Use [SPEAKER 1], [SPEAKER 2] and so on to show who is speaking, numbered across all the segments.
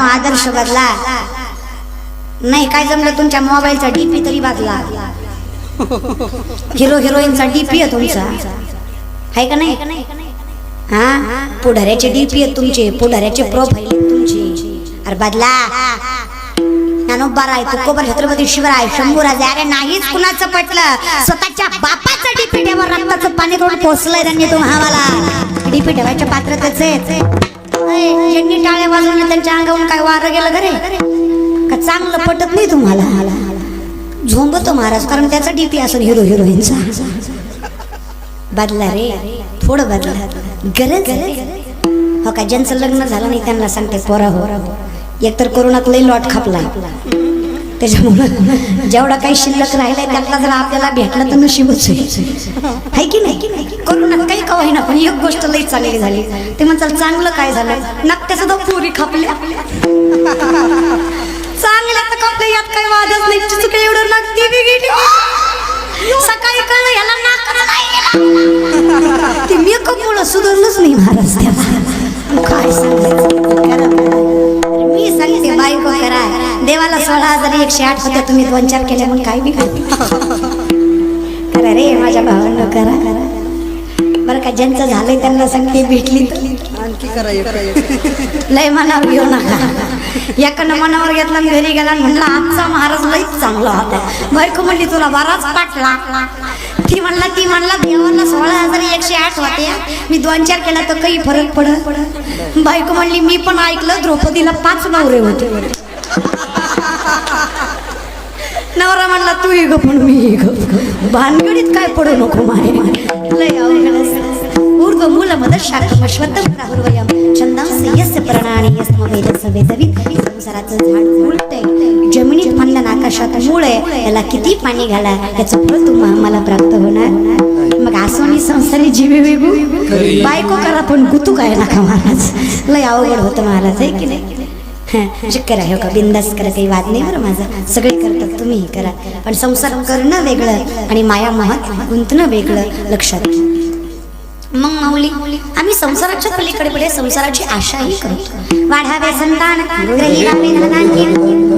[SPEAKER 1] आदर्श बदला. नाही काय जमलं तुमच्या मोबाईलचा डीपी तरी बदला. हिरो हिरोईनचा डीपी आहे तुमचा. आहे का नाही? हा? पुढाऱ्याचे डीपी आहेत तुमचे. पुढाऱ्याचे प्रोफाईल तुमचे. अरे बदला. ज्ञानोबा आहे. तुकोबर छत्रपती शिवराय शंभूराजे अरे नाहीच कुणाचं पटलं. स्वतःच्या बापाचं डीपी ठेवा. रक्ताचं पाणी रोड पोचलंय त्यांनी तुम्हाला. डीपी ठेवायच्या पात्रतेच आहेत ज्यांनी टाळ्या वाजवल्या त्यांच्या अंगावरून काय वारं गेलं घरे? का चांगलं पटत नाही तुम्हाला? झोंबतो महाराज कारण त्याचा डीपी असेल हिरो हिरोईनचा. बदला रे थोडं बदला. गरज हो का ज्यांचं लग्न झालं नाही त्यांना सांगते पोरा हो. एकतर कोरोनात लई लॉट खापला. त्याच्यामुळं जेवढा. काही शिल्लक राहिलाय त्यातला जर आपल्याला भेटला तर नशीबच आहे. हाय की नाही? कोरोनात काही का होईना पण एक गोष्ट लई चांगली झाली. ते म्हणतात चांगलं काय झालं? नकट्याचं तो पुरी खापल्या. चांगल्या तर कापल्या यात काही वादच नाही. चुक एवढं लागते बी गेली. सकाळी कळलं याला नाकाला नाही ते मेकअप मुळे सुधारलंच नाही महाराज त्याला. काय सांगायचं? देवाला सोळा हजार एकशे आठ होत्या तुम्ही दोन चार केल्या म्हणून काय बी करा करा रे माझ्या भावांना करा. करा बरं का ज्यांचं झालंय त्यांना सांगते भेटली
[SPEAKER 2] आणखी करा.
[SPEAKER 1] लय मनावर घेऊ नका. एकानं मनावर घेतला घरी गेला म्हणला आजचा महाराज लईच चांगला होता. बायको म्हणली तुला बराच पाटला ती म्हणला ती म्हणला देवाला सोळा हजार एकशे आठ होते मी दोन चार केला तर काही फरक पडत बायको म्हणली मी पण ऐकलं द्रौपदीला पाच नवरे होते. नवरा म्हणला तू ग पण मी ग. भानगडीत काय पडू नको मारे लय अवघड असतं. ऊर्ध्व मूलमद शाखम अश्वत्थम प्राहुर्वयम छंदांस यस्य प्रणाणी यस्म वेदस वेदवित संसाराचं झाड उलटय जमिनीत म्हणलं ना आकाशात मूळ. आहे याला किती पाणी घाला याचं फळ तुम्हा मला प्राप्त होणार? मग आसोनी संसारी जीवे वेगू? बायको करा पण गुतू काय नका महाराज. लय अवघड होतं महाराज आहे की नाही? हं, जे करा हो का बिंदास करा काही वाद नाही बरं माझा. सगळे करतात तुम्हीही करा. पण संसार करणं वेगळं आणि माया महत्त्व गुंतणं वेगळं लक्षात मग माऊली आम्ही संसाराच्या पलीकडे पुढे संसाराची आशाही करतो. वाढावे संतान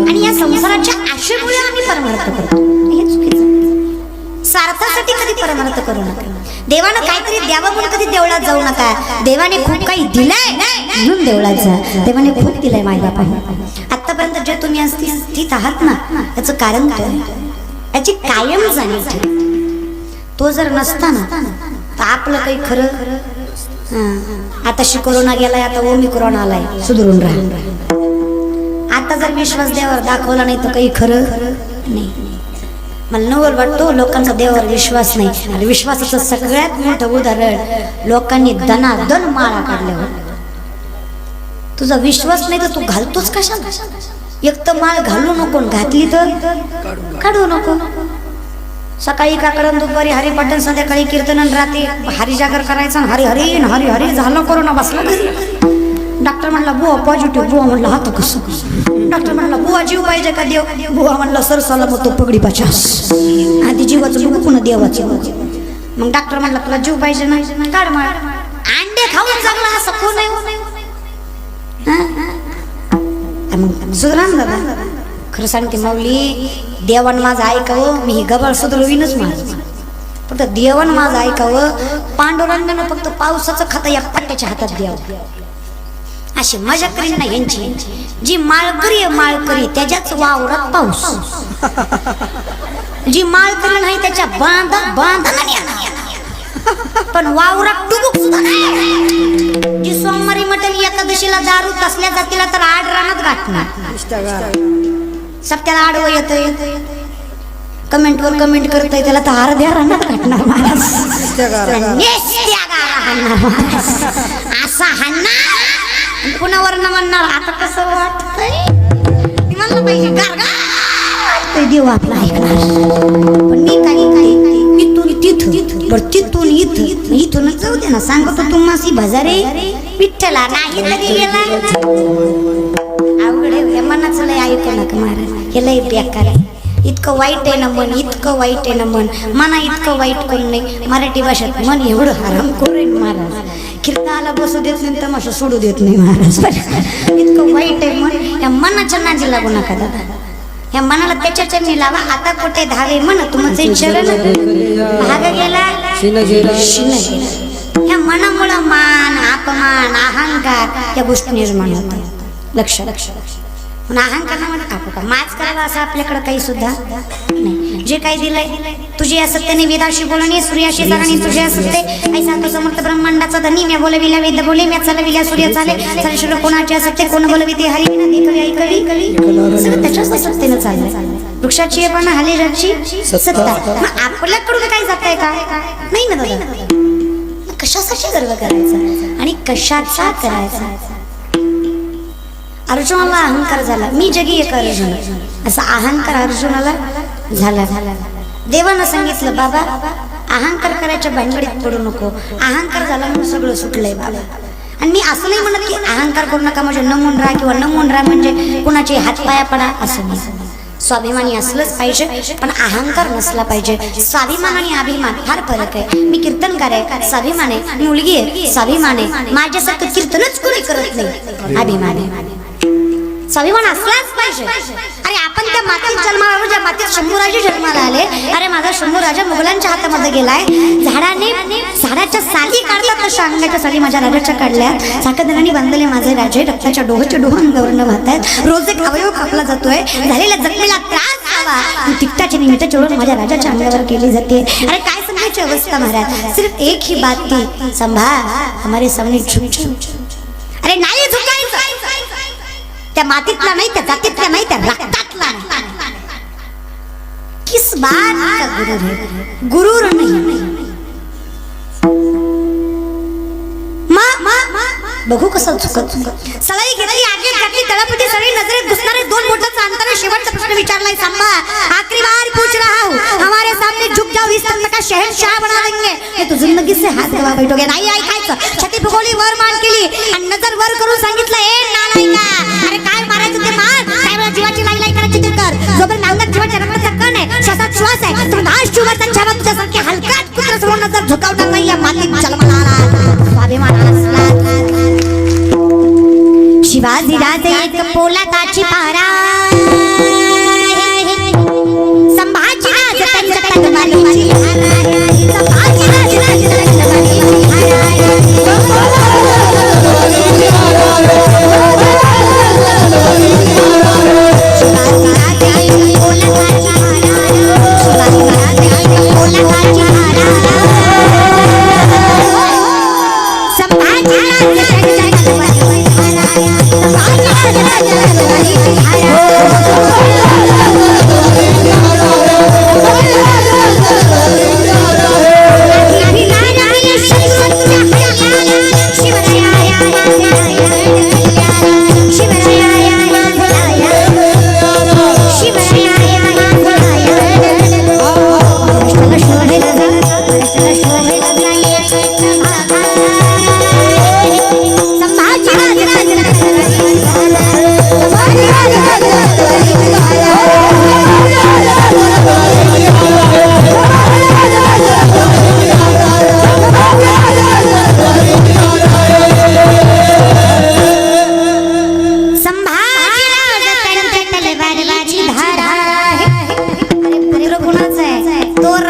[SPEAKER 1] आणि या संसाराच्या आशेमुळे आम्ही परमार्थ करतो. हे चुकीचं. स्वार्थासाठी कधी परमार्थ करू नका. देवानं काहीतरी द्यावं म्हणून कधी देवळात जाऊ नका. देवाने खूप काही दिलंय म्हणून देवळात जा. देवाने खूप दिलंय माझ्या बापा आतापर्यंत जे तुम्ही आज स्थित आहात ना याचं कारण काय? याची कायम जाणीव तो जर नसता ना तर आपलं काही खरं आता शी कोरोना गेलाय आता ओमी कोरोना आलाय सुधरून राहा. आता जर विश्वास देवावर दाखवला नाही तर काही खरं नाही. मला नवल वाटतो लोकांचा देवावर विश्वास नाही. आणि विश्वासाचं सगळ्यात मोठं उदाहरण लोकांनी दनादन माळा काढल्यावर तुझा विश्वास नाही तर तू घालतोच कशा एक तर माळ घालू नको आणि घातली तर काढू नको. सकाळी काकडन दुपारी हरिपाटन संध्याकाळी कीर्तन रात्री हरिजागर करायचं आणि हरी हरी हरी हरी झालं कोरोना बसला घरी. डॉक्टर म्हणला बुवा पॉझिटिव्ह बुवा म्हणला हात कसं डॉक्टर म्हणला बुवा जीव पाहिजे का देव? बुवा म्हणला सर सलामत तो पगडी पचास. आधी जीवाचं बघू पुन्हा देवाचं मग डॉक्टर म्हणला तुला जीव पाहिजे नाही काढ माळ. अंडे खाऊन चांगला असं कोण आहे. मग सुधरा दादा खरं सांगते माऊली देवान माझं ऐकावं मी ही गबाळ सुधरवीनच माझं फक्त देवान माझं ऐकावं पांडुरंगानं फक्त पावसाचं खाता या पट्ट्याच्या हातात द्यावं. अशी मजा करीन ना यांची. जी माळकरी माळकरी त्याच्याच वावरात पाऊस. जी माळकरी नाही त्याच्या बांधा बांधा पण वावरात टुबुक सुद्धा नाही. जी सोमवारी मटण एकादशीला दारू तसल्या जातीला तर आड रानात गाठणार. सत्याला आडवं येतंय. कमेंटवर कमेंट करतय त्याला तर अर्ध्या रानात महाराज. असा हाणणार. कुणावर न म्हणणार? आता कसं वाटतंय. म्हणलं पाहिजे गारगार! देव आपला ऐकणार. पण मी काही काही इथून तिथं बरं तिथून इथं इथूनच जाऊ दे ना. सांगतो तुम्हाला भजारे विठ्ठला नाही तरी गेला अवघड आहे, मनाचं लय ऐकू नका महाराज. हे लय बेकार आहे. इतकं वाईट आहे ना मन इतकं वाईट आहे ना मन. मना इतकं वाईट कोण नाही. मराठी भाषेत मन एवढं हराम करेन महाराज. कीर्तनाला बसू देत नाही तमाशा सोडू देत नाही महाराज. इतकं वाईट आहे मन. या मनाच्या नाजी लागू नका दादा. या मनाला त्याच्या चरणी लावा. आता कुठे धावे मन तुमचे चरण. भाग गेला
[SPEAKER 2] गेला.
[SPEAKER 1] या मनामुळं मान अपमान अहंकार या गोष्टी निर्माण होतात. लक्ष लक्ष लक्ष. पण अहंकारामध्ये टाकू का? माच करावा असं आपल्याकडे काही सुद्धा नाही. जे काही दिलंय तुझी असत्याने वेदाशी बोलणे सूर्याशी सरणी तुझे असते ऐसा तो समर्थ ब्रह्मांडाचा धनी म्या बोलविल्या वेद बोले म्या चालविल्या सूर्य चाले. चाले शुद्र कोणाचे असते कोण बोलवी ते हरी विना देखवी ऐकवी सगळं त्याच्याच असत्तेनं चाललंय. वृक्षाची आहे पण हालेजाची सत्ता. मग आपल्याकडून काही जात आहे का? नाही ना दादा. कशासाठी गर्व करायचा? आणि कशाचा करायचा? अर्जुनाला अहंकार झाला. मी जगी एक अर्जुन. असा अहंकार अर्जुनाला झाला. झाला देवानं सांगितलं बाबा अहंकार करायच्या भानगडीत पडू नको. अहंकार झाला म्हणून सगळं सुटलंय बाबा. आणि मी असं नाही म्हणत की अहंकार करू नका म्हणजे नमून राहा किंवा नमून राहा म्हणजे कुणाचे हातपाया पडा असं नाही. स्वाभिमानी असलंच पाहिजे पण अहंकार नसला पाहिजे. स्वाभिमान आणि अभिमान फार फरक आहे. मी कीर्तनकार आहे स्वाभिमान आहे. मुलगी आहे स्वाभिमान आहे. माझ्यासारखं कीर्तनच कोणी करत नाही. अभिमान आहे. स्वाभिमान असलाच पाहिजे. आणि आपण त्या मातीत जन्माला ज्या मातीत शंभूराजे जन्माला आले. अरे माझा शंभूराजा मुघलांच्या हातामध्ये गेलाय. झाडाने झाडाच्या साली काढतात तशा अंगाच्या साली माझ्या राजाच्या काढल्या. साखरदारांनी बांधलेले माझे राजे रक्ताच्या डोहाच्या डोह अंगावरनं वाहत आहेत रोज एक अवयव कापला जातोय. झालेल्या जखमेला त्रास व्हावा. तिकटाच्या निमित्त चोरून माझ्या राजाच्या अंगावर केली जाते. अरे काय सांगायची अवस्था महाराज? सिर्फ एक ही बात थी संभाळ. हमारे सामने झुक. अरे नाही झुकायचं. त्या मातीतला नाही त्या जातीतला नाही त्या रक्तातला किस बात का गुरूर है गुरूर नहीं. मा- बघू कसं चुकत. चुकत सलाई घेतली आगे घातली तळपटी सगळी नजरेत घुसणारे दोन बोटाचा अंतर शेवटचा प्रश्न विचारलाय सांबा आखिरी बार पूछ रहा हूं. हमारे सामने झुक जाओ इस तक का शहनशाह बना देंगे. ये तो जिंदगी से हाथ दबा बैठोगे? नाही ऐकायचं छाती फुगवली वर मान केली आणि नजर वर करून सांगितलं ए नालायका आहे श्वास आहे. तर नाश शुगरचा छावा तुझ्यासारखे हलकात कुत्र सोडण्याचा झुकावणार नाही या मालिक जन्माला आला स्वाभिमान असला शिवाजी राजे एक पोलादाची पाय हरा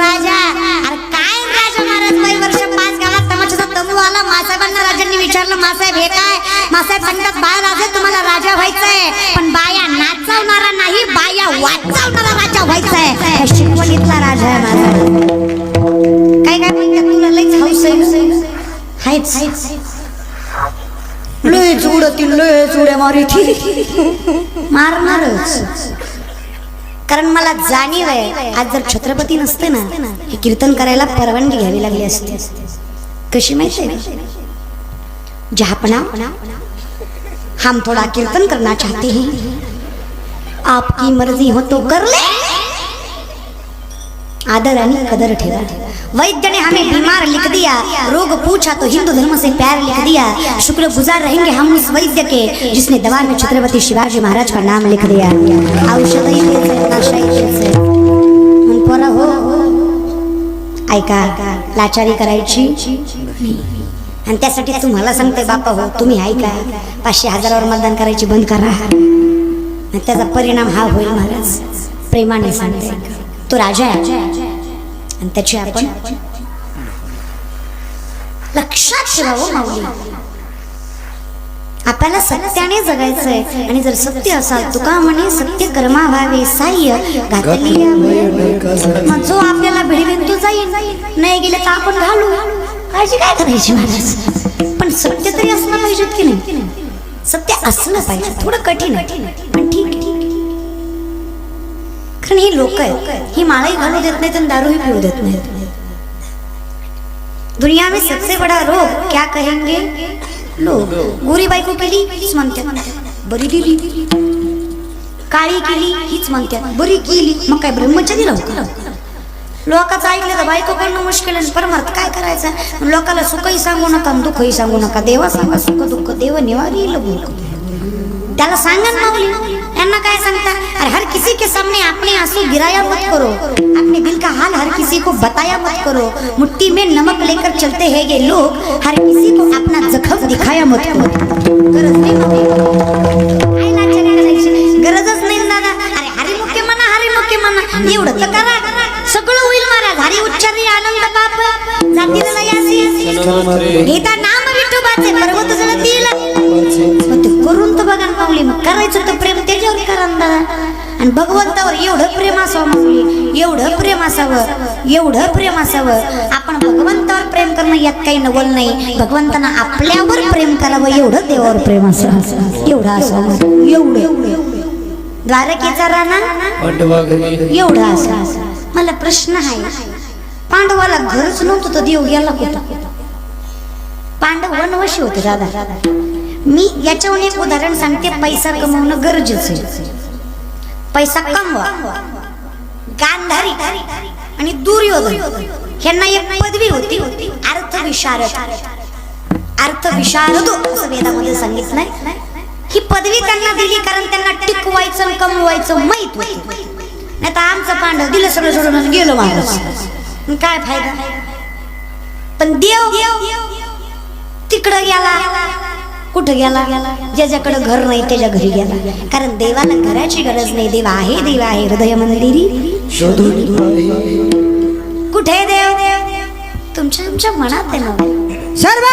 [SPEAKER 1] राजा. अरे काय राजा महाराज बाई वर्ष पाच गावात तमाशाचा तंबू आला. मासाहेबांना राजांनी विचारलं मासाहेब हे काय? मासाहेब सांगतात बाळ राजे तुम्हाला राजा व्हायचंय. पण बाया नाचवणारा नाही बाया वाचवणारा राजा व्हायचंय. शिकवणीतला राजा आहे माझा काय काय म्हणतात तुला? लईच हौस हायच. लय उडती लय चुड्या मारी मारणारच. कारण मला जाणीव आहे आज जर छत्रपती नसते ना हे कीर्तन करायला परवानगी घ्यावी लागली असते. कशी माहिती आहे? जहापना हम थोड़ा कीर्तन करना चाहते हैं. आपकी मर्जी हो तो कर ले. आदर आणि कदर ठेवा. वैद्य ने हमें बीमार लिख दिया रोग पूछा तो हिंदू धर्म से प्यार लिख दिया. शुक्र गुजार रहेंगे हम उस वैद्य के जिसने दवा में छत्रपति शिवाजी महाराज का नाम लिख दिया. हो। ऐका लाचारी करायची? आणि त्यासाठी तुम्हाला सांगते बापा हो तुम्ही ऐका पाचशे हजारावर मतदान करायची बंद करा. आणि त्याचा परिणाम हा होईल महाराज. प्रेमाने सांगते तो राजा आहे. आणि त्याची आपण लक्षात ठेवावं माऊली. आपल्याला सत्याने जगायचंय. आणि जर सत्य असाल तुका म्हणे सत्य कर्मा व्हावे साह्य घातली मग जो आपल्याला भिडवेन तो जाईल नाही गेले तर आपण घालू. काळजी काय करायची महाराज? पण सत्य तरी असलं पाहिजे की नाही? सत्य असलं पाहिजे थोडं कठीण पण ठीक ठीक आहे. कारण ही लोक आहेत. ही माळाही घालू देत नाहीत आणि दारूही पिऊ देत नाहीत. दुनिया में सबसे बड़ा रोग क्या कहेंगे? लोग गोरी बायको केली हीच म्हणतात. बरी दिली. काळी केली हीच म्हणतात. बरी केली. मग काय ब्रह्मचारी राहू का? लोकांचं ऐकलं तर बायको करणं मुश्किल आहे. परमार्थ काय करायचं? लोकाला सुखही सांगू नका आणि दुःखही सांगू नका. देवा सांगा सुख दुःख देव निवारी त्याला सांगा ना यांना काय सांगता? अरे हर किसी के सामने अपने आंसू गिराया मत करो। अपने दिल का हाल हर किसी को बताया मत करो। मुट्ठी में नमक लेकर चलते हैं ये लोग हर किसी को अपना जखम दिखाया मत करो। गरज नाही माऊली. काय नाचायला गरजच नाही ना दादा। अरे हरी मुख्य म्हणा हरी मुख्य म्हणा एवढं तर करा सगळं होईल महाराज हरी उच्चारी आनंद बाप जातीला यासी गीता नाम विठोबाचे पर्वत जळतील। मग ते करून तर बघा पावली मग करायचं तर प्रेम। त्याच्यावर करा ना दादा आणि भगवंतावर एवढं प्रेम असावं एवढं प्रेम असावं एवढं प्रेम असावं. आपण भगवंतावर प्रेम करणं यात काही नवल नाही. भगवंतानं आपल्यावर प्रेम करावं एवढं देवावर प्रेम असावं. एवढं असावं. एवढं. द्वारकेचा राणा? एवढं असं मला प्रश्न आहे. पांडवाला घरच नव्हतं तर देव गेला कुठं? पांडव वनवशी होते दादा मी याच्यावर एक उदाहरण सांगते पैसा कमवणं गरजेचं आहे पैसा कमवा गांधारी आणि दुर्योधन ह्यांना एक पदवी होती अर्थविशारद अर्थविशारद वेदामध्ये सांगितलंय ही पदवी त्यांना दिली कारण त्यांना टिकवायचं आणि कमवायचं माहीत नाही तर आमचं पांडव दिलं सगळं सोडून गेलो माणूस काय फायदा पण देव तिकडं गेला कुठं गेला? ज्याच्याकडे घर नाही त्याच्या घरी गेला. कारण देवाला घराची गरज नाही. देव आहे देव आहे. हृदय मंदिरी कुठे आहे देव? तुमच्या तुमच्या मनात आहे ना?
[SPEAKER 2] सर्व